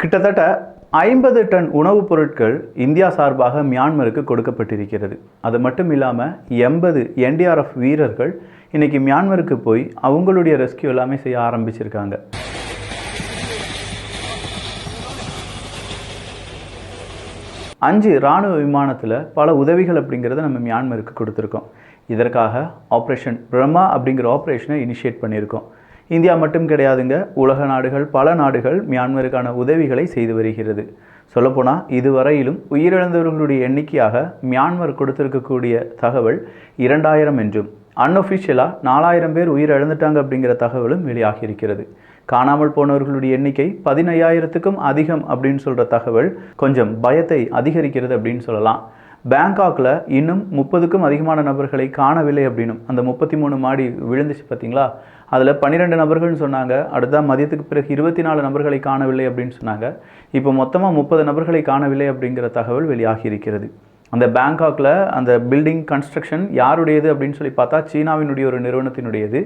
கிட்டத்தட்ட ஐம்பது டன் உணவுப் பொருட்கள் இந்தியா சார்பாக மியான்மருக்கு கொடுக்கப்பட்டிருக்கிறது. அது மட்டும் இல்லாமல் எண்பது என்டிஆர்எஃப் வீரர்கள் இன்னைக்கு மியான்மருக்கு போய் அவங்களுடைய ரெஸ்கியூ எல்லாமே செய்ய ஆரம்பிச்சிருக்காங்க. அஞ்சு இராணுவ விமானத்தில் பல உதவிகள் அப்படிங்கிறத நம்ம மியான்மருக்கு கொடுத்துருக்கோம். இதற்காக ஆப்ரேஷன் பிரம்மா அப்படிங்கிற ஆப்ரேஷனை இனிஷியேட் பண்ணியிருக்கோம். இந்தியா மட்டும் கிடையாதுங்க. உலக நாடுகள் பல நாடுகள் மியான்மருக்கான உதவிகளை செய்து வருகிறது. சொல்லப்போனால் இதுவரையிலும் உயிரிழந்தவர்களுடைய எண்ணிக்கையாக மியான்மர் கொடுத்திருக்கக்கூடிய தகவல் இரண்டாயிரம் என்றும் அன்அஃபிஷியலாக நாலாயிரம் பேர் உயிரிழந்துட்டாங்க அப்படிங்கிற தகவலும் வெளியாகி இருக்கிறது காணாமல் போனவர்களுடைய எண்ணிக்கை பதினையாயிரத்துக்கும் அதிகம் அப்படின்னு சொல்கிற தகவல் கொஞ்சம் பயத்தை அதிகரிக்கிறது அப்படின்னு சொல்லலாம். பேங்காக்கில் இன்னும் முப்பதுக்கும் அதிகமான நபர்களை காணவில்லை அப்படின்னும். அந்த முப்பத்தி மூணு மாடி விழுந்துச்சு பார்த்தீங்களா அதில் பன்னிரெண்டு நபர்கள்னு சொன்னாங்க. அடுத்த மதியத்துக்கு பிறகு இருபத்தி நாலு நபர்களை காணவில்லை அப்படின்னு சொன்னாங்க. இப்போ மொத்தமாக முப்பது நபர்களை காணவில்லை அப்படிங்கிற தகவல் வெளியாகி இருக்கிறது. அந்த பேங்காக்கில் அந்த பில்டிங் கன்ஸ்ட்ரக்ஷன் யாருடையது அப்படின்னு சொல்லி பார்த்தா சீனாவினுடைய ஒரு நிறுவனத்தினுடையது.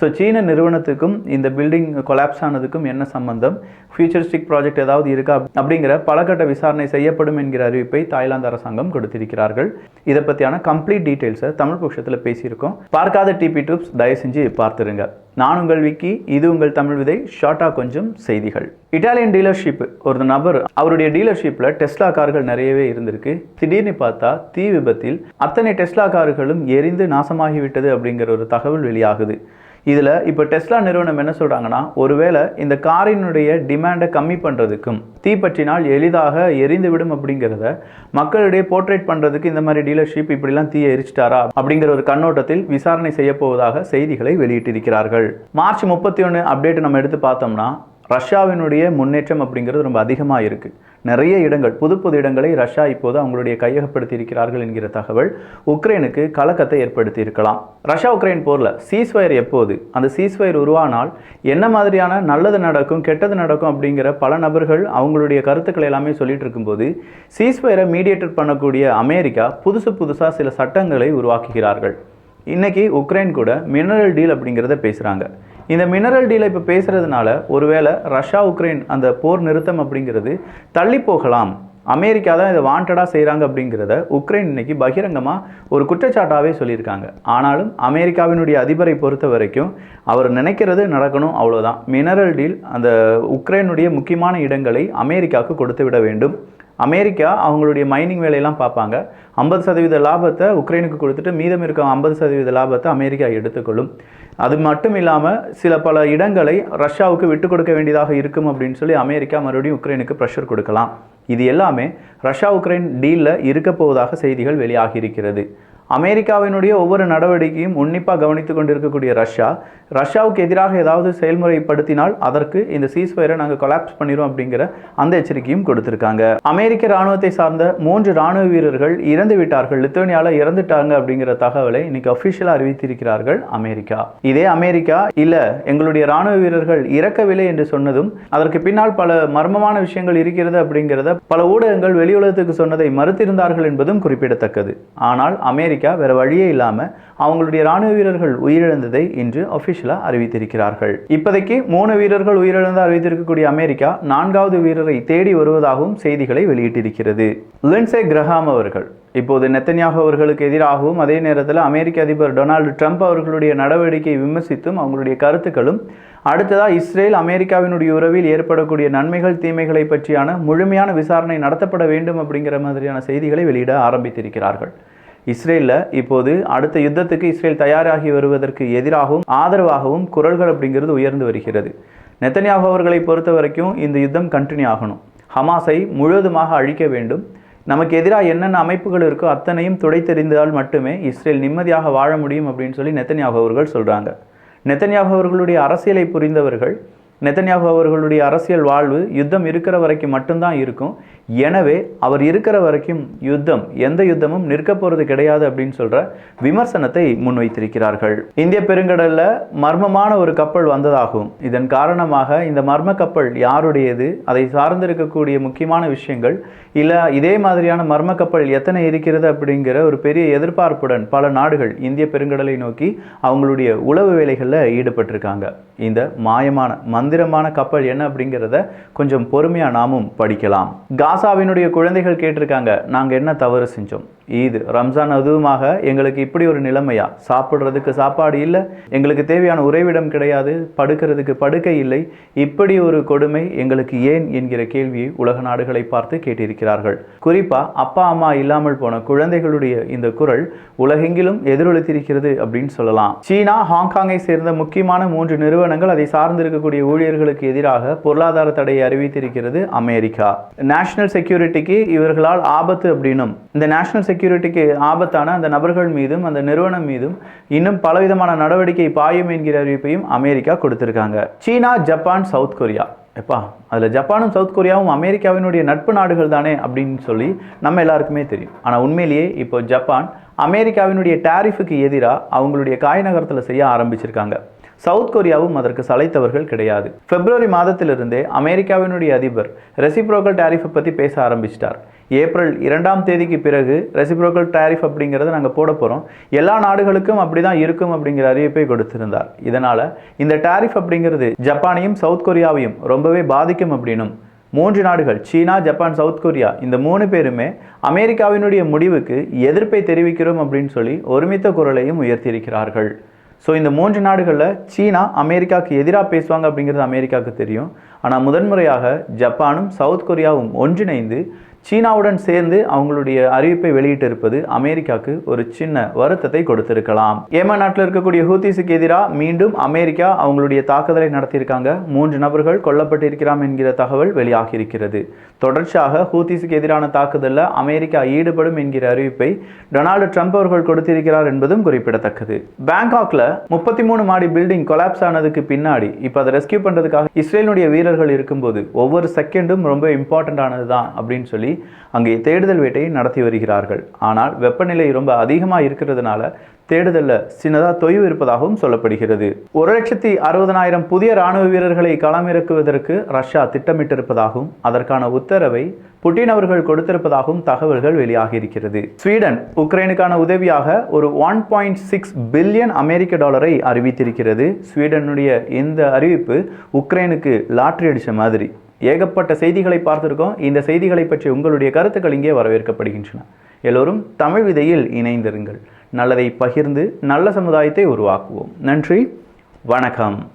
ஸோ சீன நிறுவனத்துக்கும் இந்த பில்டிங் கொலாப்ஸ் ஆனதுக்கும் என்ன சம்பந்தம்? ஃபியூச்சரிஸ்டிக் ப்ராஜெக்ட் ஏதாவது இருக்கா? அப்படிங்கிற பலகட்ட விசாரணை செய்யப்படும் என்கிற அறிவிப்பை தாய்லாந்து அரசாங்கம் கொடுத்திருக்கிறார்கள். இதை பற்றியான கம்ப்ளீட் டீட்டெயில்ஸை தமிழ் பட்சத்தில் பேசியிருக்கோம். பார்க்காத டிபி டியூப்ஸ் தயவு செஞ்சு பார்த்துருங்க. நான் உங்கள் விக்கி இது உங்கள் தமிழ் விதை ஷார்ட்டாக கொஞ்சம் செய்திகள். இட்டாலியன் டீலர்ஷிப் ஒரு நபர் அவருடைய டீலர்ஷிப்பில் டெஸ்லா கார்கள் நிறையவே இருந்திருக்கு. திடீர்னு பார்த்தா தீ விபத்தில் அத்தனை டெஸ்லா கார்களும் எரிந்து நாசமாகிவிட்டது அப்படிங்கிற ஒரு தகவல் வெளியாகுது. இதில் இப்போ டெஸ்லா நிறுவனம் என்ன சொல்கிறாங்கன்னா ஒருவேளை இந்த காரினுடைய டிமாண்டை கம்மி பண்ணுறதுக்கும் தீப்பற்றினால் எளிதாக எரிந்துவிடும் அப்படிங்கிறத மக்களிடையே போர்ட்ரேட் பண்ணுறதுக்கு இந்த மாதிரி டீலர்ஷிப் இப்படிலாம் தீயை எரிச்சிட்டாரா அப்படிங்கிற ஒரு கண்ணோட்டத்தில் விசாரணை செய்யப்போவதாக செய்திகளை வெளியிட்டிருக்கிறார்கள். மார்ச் முப்பத்தி ஒன்று அப்டேட் நம்ம எடுத்து பார்த்தோம்னா ரஷ்யாவினுடைய முன்னேற்றம் அப்படிங்கிறது ரொம்ப அதிகமாக இருக்குது நிறைய இடங்கள் புது புது இடங்களை ரஷ்யா இப்போது அவங்களுடைய கையகப்படுத்தி இருக்கிறார்கள் என்கிற தகவல் உக்ரைனுக்கு கலக்கத்தை ஏற்படுத்தி இருக்கலாம் ரஷ்யா உக்ரைன் போரில் சீஸ்வயர் எப்போது? அந்த சீஸ்வயர் உருவானால் என்ன மாதிரியான நல்லது நடக்கும் கெட்டது நடக்கும் அப்படிங்கிற பல நபர்கள் அவங்களுடைய கருத்துக்கள் எல்லாமே சொல்லிட்டு இருக்கும்போது சீஸ்வயரை மீடியேட்டர் பண்ணக்கூடிய அமெரிக்கா புதுசு புதுசாக சில சட்டங்களை உருவாக்குகிறார்கள். இன்றைக்கி உக்ரைன் கூட மினரல் டீல் அப்படிங்கிறத பேசுகிறாங்க இந்த மினரல் டீலை இப்போ பேசுகிறதுனால ஒருவேளை ரஷ்யா உக்ரைன் அந்த போர் நிறுத்தம் அப்படிங்கிறது தள்ளி போகலாம். அமெரிக்கா தான் இதை வாண்டடாக செய்கிறாங்க அப்படிங்கிறத உக்ரைன் இன்னைக்கு பகிரங்கமாக ஒரு குற்றச்சாட்டாகவே சொல்லியிருக்காங்க. ஆனாலும் அமெரிக்காவினுடைய அதிபரை பொறுத்த வரைக்கும் அவர் நினைக்கிறது நடக்கணும் அவ்வளோதான் மினரல் டீல் அந்த உக்ரைனுடைய முக்கியமான இடங்களை அமெரிக்காவுக்கு கொடுத்து விட வேண்டும். அமெரிக்கா அவங்களுடைய மைனிங் வேலையெல்லாம் பார்ப்பாங்க. ஐம்பது சதவீத லாபத்தை உக்ரைனுக்கு கொடுத்துட்டு மீதம் இருக்க ஐம்பது சதவீத லாபத்தை அமெரிக்கா எடுத்துக்கொள்ளும். அது மட்டும் இல்லாமல் சில பல இடங்களை ரஷ்யாவுக்கு விட்டு கொடுக்க வேண்டியதாக இருக்கும் அப்படின்னு சொல்லி அமெரிக்கா மறுபடியும் உக்ரைனுக்கு ப்ரெஷர் கொடுக்கலாம். இது எல்லாமே ரஷ்யா உக்ரைன் டீலில் இருக்க போவதாக செய்திகள் வெளியாகி இருக்கிறது. அமெரிக்காவினுடைய ஒவ்வொரு நடவடிக்கையும் உன்னிப்பாக கவனித்து கொண்டிருக்கக்கூடிய ரஷ்யா. ரஷ்யாவுக்கு எதிராக ஏதாவது செயல்முறைப்படுத்தினால் அதற்கு இந்த சீஸ்வயரை நாங்கள் கொலாப்ஸ் பண்ணிடும் அப்படிங்கிற அந்த எச்சரிக்கையும் கொடுத்திருக்காங்க. அமெரிக்க ராணுவத்தை சார்ந்த மூன்று ராணுவ வீரர்கள் இறந்து விட்டார்கள். லித்துவனியாவில் இறந்துட்டாங்க அப்படிங்கிற தகவலை இன்னைக்கு அஃபிஷியலாக அறிவித்திருக்கிறார்கள் அமெரிக்கா. இதே அமெரிக்கா இல்லை எங்களுடைய ராணுவ வீரர்கள் இறக்கவில்லை என்று சொன்னதும் அதற்கு பின்னால் பல மர்மமான விஷயங்கள் இருக்கிறது அப்படிங்கிறத பல ஊடகங்கள் வெளியுலகத்துக்கு சொன்னதை மறுத்திருந்தார்கள் என்பதும் குறிப்பிடத்தக்கது. ஆனால் அமெரிக்கா அமெரிக்கா வேறு வழியே இல்லாமல் அவங்களுடைய ராணுவ வீரர்கள் உயிரிழந்ததை இன்று அஃபிஷியலாக அறிவித்திருக்கிறார்கள். இப்போதைக்கு மூணு வீரர்கள் உயிரிழந்து அறிவித்திருக்கக்கூடிய அமெரிக்கா நான்காவது வீரரை தேடி வருவதாகவும் செய்திகளை வெளியிட்டிருக்கிறது. லின்சே கிரஹாம் அவர்கள். இப்போது நெத்தன்யாகு அவர்களுக்கு எதிராகவும் அதே நேரத்தில் அமெரிக்க அதிபர் டொனால்டு ட்ரம்ப் அவர்களுடைய நடவடிக்கையை விமர்சித்தும் அவங்களுடைய கருத்துக்களும் அடுத்ததாக இஸ்ரேல் அமெரிக்காவினுடைய உறவில் ஏற்படக்கூடிய நன்மைகள் தீமைகளை பற்றியான முழுமையான விசாரணை நடத்தப்பட வேண்டும் அப்படிங்கிற மாதிரியான செய்திகளை வெளியிட ஆரம்பித்திருக்கிறார்கள். இஸ்ரேலில் இப்போது அடுத்த யுத்தத்துக்கு இஸ்ரேல் தயாராகி வருவதற்கு எதிராகவும் ஆதரவாகவும் குரல்கள் அப்படிங்கிறது உயர்ந்து வருகிறது. நெத்தன்யாகு அவர்களை பொறுத்த வரைக்கும் இந்த யுத்தம் கண்டினியூ ஆகணும். ஹமாஸை முழுவதுமாக அழிக்க வேண்டும். நமக்கு எதிராக என்னென்ன அமைப்புகள் இருக்கோ அத்தனையும் துடைத்தெறிந்தால் மட்டுமே இஸ்ரேல் நிம்மதியாக வாழ முடியும் அப்படின்னு சொல்லி நெத்தன்யாகு அவர்கள் சொல்கிறாங்க நெத்தன்யாகு அவர்களுடைய அரசியலை புரிந்தவர்கள் நெத்தன்யாகு அவர்களுடைய அரசியல் வாழ்வு யுத்தம் இருக்கிற வரைக்கும் மட்டும்தான் இருக்கும். எனவே அவர் இருக்கிற வரைக்கும் யுத்தம் எந்த யுத்தமும் நிற்க போகிறது கிடையாது அப்படின்னு சொல்கிற விமர்சனத்தை முன்வைத்திருக்கிறார்கள். இந்திய பெருங்கடலில் மர்மமான ஒரு கப்பல் வந்ததாகும். இதன் காரணமாக இந்த மர்ம கப்பல் யாருடையது? அதை சார்ந்திருக்கக்கூடிய முக்கியமான விஷயங்கள் இல்லை இதே மாதிரியான மர்ம கப்பல் எத்தனை இருக்கிறது அப்படிங்கிற ஒரு பெரிய எதிர்பார்ப்புடன் பல நாடுகள் இந்திய பெருங்கடலை நோக்கி அவங்களுடைய உளவு வேலைகளில் ஈடுபட்டிருக்காங்க. இந்த மாயமான மந்த மந்திரமான கப்பல் என்ன அப்படிங்கிறத கொஞ்சம் பொறுமையாக நாமும் படிக்கலாம். காசாவினுடைய குழந்தைகள் கேட்டிருக்காங்க நாங்கள் என்ன தவறு செஞ்சோம்? ஈது ரம்ஜான் அதுவுமாக எங்களுக்கு இப்படி ஒரு நிலைமையா? சாப்பிட்றதுக்கு சாப்பாடு இல்லை எங்களுக்கு தேவையான உறைவிடம் கிடையாது படுக்கிறதுக்கு படுக்கை இல்லை. இப்படி ஒரு கொடுமை எங்களுக்கு ஏன் என்கிற கேள்வியை உலக நாடுகளை பார்த்து கேட்டிருக்கிறார்கள். குறிப்பா அப்பா அம்மா இல்லாமல் போன குழந்தைகளுடைய இந்த குரல் உலகெங்கிலும் எதிரொலித்திருக்கிறது அப்படின்னு சொல்லலாம். சீனா ஹாங்காங்கை சேர்ந்த முக்கியமான மூன்று நிறுவனங்கள் அதை சார்ந்திருக்கக்கூடிய ஊழியர்களுக்கு எதிராக பொருளாதார தடையை அறிவித்திருக்கிறது அமெரிக்கா. நேஷனல் செக்யூரிட்டிக்கு இவர்களால் ஆபத்து அப்படின்னும் இந்த நேஷனல் செக்யூரிட்டிக்கு ஆபத்தான அந்த நபர்கள் மீதும் அந்த நிறுவனம் மீதும் இன்னும் பலவிதமான நடவடிக்கை பாயும் என்கிற அறிவிப்பையும் அமெரிக்கா கொடுத்திருக்காங்க. China Japan South Korea. எப்பா அதில் ஜப்பானும் சவுத் கொரியாவும் அமெரிக்காவினுடைய நட்பு நாடுகள் தானே அப்படின்னு சொல்லி நம்ம எல்லாருக்குமே தெரியும். ஆனால் உண்மையிலேயே இப்போ ஜப்பான் அமெரிக்காவினுடைய டேரிஃபுக்கு எதிராக அவங்களுடைய காய் நகரத்தில் செய்ய ஆரம்பிச்சிருக்காங்க. சவுத் கொரியாவும் அதற்கு சளைத்தவர்கள் கிடையாது. பிப்ரவரி மாதத்திலிருந்தே அமெரிக்காவினுடைய அதிபர் ரெசிப்ரோக்கல் டேரிஃபை பற்றி பேச ஆரம்பிச்சிட்டார். ஏப்ரல் இரண்டாம் தேதிக்கு பிறகு ரெசிப்ரோக்கல் டேரிஃப் அப்படிங்கிறத நாங்கள் போட போகிறோம் எல்லா நாடுகளுக்கும் அப்படி தான் இருக்கும் அப்படிங்கிற அறிவிப்பை கொடுத்திருந்தார். இதனால் இந்த டேரிஃப் அப்படிங்கிறது ஜப்பானையும் சவுத் கொரியாவையும் ரொம்பவே பாதிக்கும் அப்படின்னும் மூன்று நாடுகள் சீனா ஜப்பான் சவுத் கொரியா இந்த மூணு பேருமே அமெரிக்காவினுடைய முடிவுக்கு எதிர்ப்பை தெரிவிக்கிறோம் அப்படின்னு சொல்லி ஒருமித்த குரலையும் உயர்த்தியிருக்கிறார்கள். ஸோ இந்த மூன்று நாடுகளில் சீனா அமெரிக்காவுக்கு எதிராக பேசுவாங்க அப்படிங்கிறது அமெரிக்காவுக்கு தெரியும். ஆனால் முதன்முறையாக ஜப்பானும் சவுத் கொரியாவும் ஒன்றிணைந்து சீனாவுடன் சேர்ந்து அவங்களுடைய அறிவிப்பை வெளியிட்டிருப்பது அமெரிக்காவுக்கு ஒரு சின்ன வருத்தத்தை கொடுத்திருக்கலாம். ஏமன் நாட்டில் இருக்கக்கூடிய ஹூத்திஸுக்கு எதிராக மீண்டும் அமெரிக்கா அவங்களுடைய தாக்குதலை நடத்தியிருக்காங்க. மூன்று நபர்கள் கொல்லப்பட்டிருக்கிறாம் என்கிற தகவல் வெளியாகி இருக்கிறது தொடர்ச்சியாக ஹூத்திஸுக்கு எதிரான தாக்குதலில் அமெரிக்கா ஈடுபடும் என்கிற அறிவிப்பை டொனால்டு ட்ரம்ப் அவர்கள் கொடுத்திருக்கிறார் என்பதும் குறிப்பிடத்தக்கது. பேங்காக்ல முப்பத்தி மூணு மாடி பில்டிங் கொலாப்ஸ் ஆனதுக்கு பின்னாடி இப்போ அதை ரெஸ்கியூ பண்ணுறதுக்காக இஸ்ரேலுடைய வீரர்கள் இருக்கும்போது ஒவ்வொரு செகண்டும் ரொம்ப இம்பார்ட்டൻ്ட் ஆனது தான் அப்படின்னு சொல்லி சொல்லி அங்கே தேடுதல் வேட்டையை நடத்தி வருகிறார்கள். ஆனால் வெப்பநிலை ரொம்ப அதிகமாக இருக்கிறதுனால தேடுதலில் சின்னதாக தொய்வு இருப்பதாகவும் சொல்லப்படுகிறது. ஒரு லட்சத்தி அறுபதனாயிரம் புதிய ராணுவ வீரர்களை களமிறக்குவதற்கு ரஷ்யா திட்டமிட்டிருப்பதாகவும் அதற்கான உத்தரவை புட்டின் அவர்கள் கொடுத்திருப்பதாகவும் தகவல்கள் வெளியாகி இருக்கிறது ஸ்வீடன் உக்ரைனுக்கான உதவியாக ஒரு ஒன் பாயிண்ட் சிக்ஸ் பில்லியன் அமெரிக்க டாலரை அறிவித்திருக்கிறது. ஸ்வீடனுடைய இந்த அறிவிப்பு உக்ரைனுக்கு லாட்ரி அடித்த மாதிரி. ஏகப்பட்ட செய்திகளை பார்த்திருக்கோம். இந்த செய்திகளை பற்றி உங்களுடைய கருத்துக்கள் இங்கே வரவேற்கப்படுகின்றன. எல்லோரும் தமிழ் விதையில் இணைந்திருங்கள். நல்லதை பகிர்ந்து நல்ல சமுதாயத்தை உருவாக்குவோம். நன்றி. வணக்கம்.